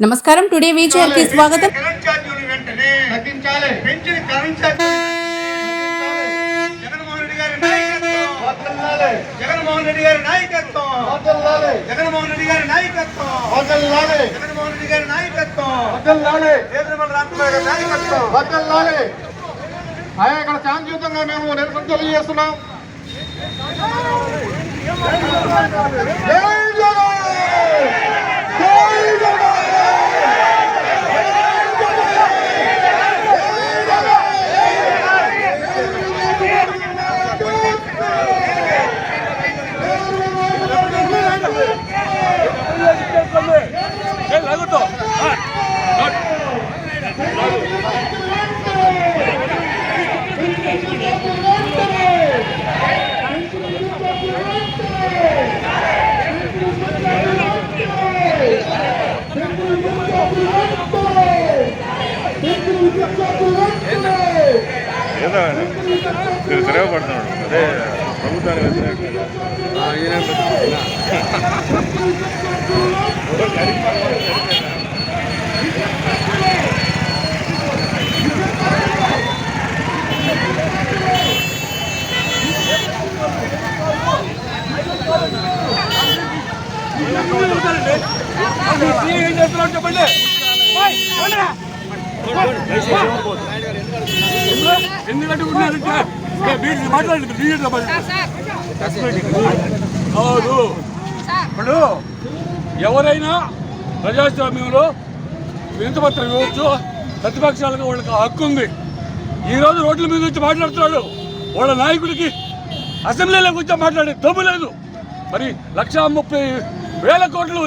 నమస్కారం టుడే విజయర్కి స్వాగతం. జగన్మోహన్ రెడ్డి గారి నాయకత్వం. వదలాలి. జగన్మోహన్ రెడ్డి గారి నాయకత్వం. వదలాలి. జగన్మోహన్ రెడ్డి గారి నాయకత్వం. వదలాలి. జగన్మోహన్ రెడ్డి గారి నాయకత్వం. వదలాలి. దేశమల రామకుమార్ గారి నాయకత్వం. వదలాలి. అయ్యా ఇక్కడ శాంతియుతంగా మేము నిరసన తెలియజేస్తున్నాం. జై జగన్! ఏదో తిరుగు తిరగబడుతున్నాడు. అదే ప్రభుత్వానికి వ్యతిరేకంగా ఎందుకంటే ఉన్నారంటే మీరు మాట్లాడండి మీరు కాదు ఇప్పుడు ఎవరైనా ప్రజాస్వామ్యంలో వినతిపత్రం ఇవ్వచ్చు ప్రతిపక్షాలకు వాళ్ళకి హక్కు ఉంది. ఈరోజు రోడ్ల మీద వచ్చి మాట్లాడుతున్నాడు. వాళ్ళ నాయకుడికి అసెంబ్లీలోకి వచ్చి మాట్లాడే దమ్ము లేదు. మరి లక్షా ముప్పై వేల కోట్లు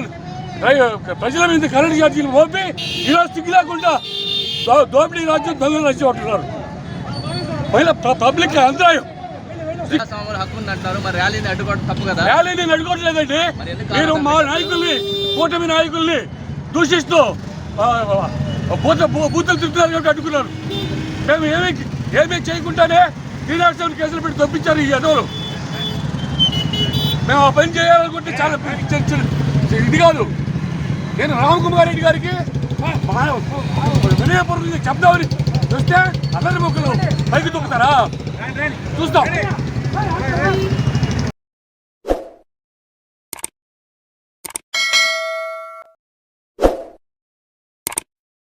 ప్రజల మీద కరెంట్ ఛార్జీలు మోపి ఈరోజు సిగ్గు లేకుండా దోపిడీ రాజ్యం దొంగలు వచ్చి ఉంటున్నారు. మహిళ పబ్లిక్ అంతరాయం ర్యాలీని అడుకోవట్లేదండి మరి మా నాయకుల్ని కూటమి నాయకుల్ని దూషిస్తూ బూత బూతులు తింటున్నారు కాబట్టి అడ్డుకున్నారు. మేము ఏమీ ఏమీ చేయకుండానే శ్రీనివాసరావు కేసులు పెట్టి తప్పించారు ఈ ఎదవలు మేము ఆ పని చేయాలనుకుంటే చాలా చి- ఇది కాదు. నేను రామకుమార్ రెడ్డి గారికి మా- వినయపూర్వకంగా చెప్దామని చూస్తే అల్లరి మొక్కలు పైకి తొక్కుతారా? చూస్తాం.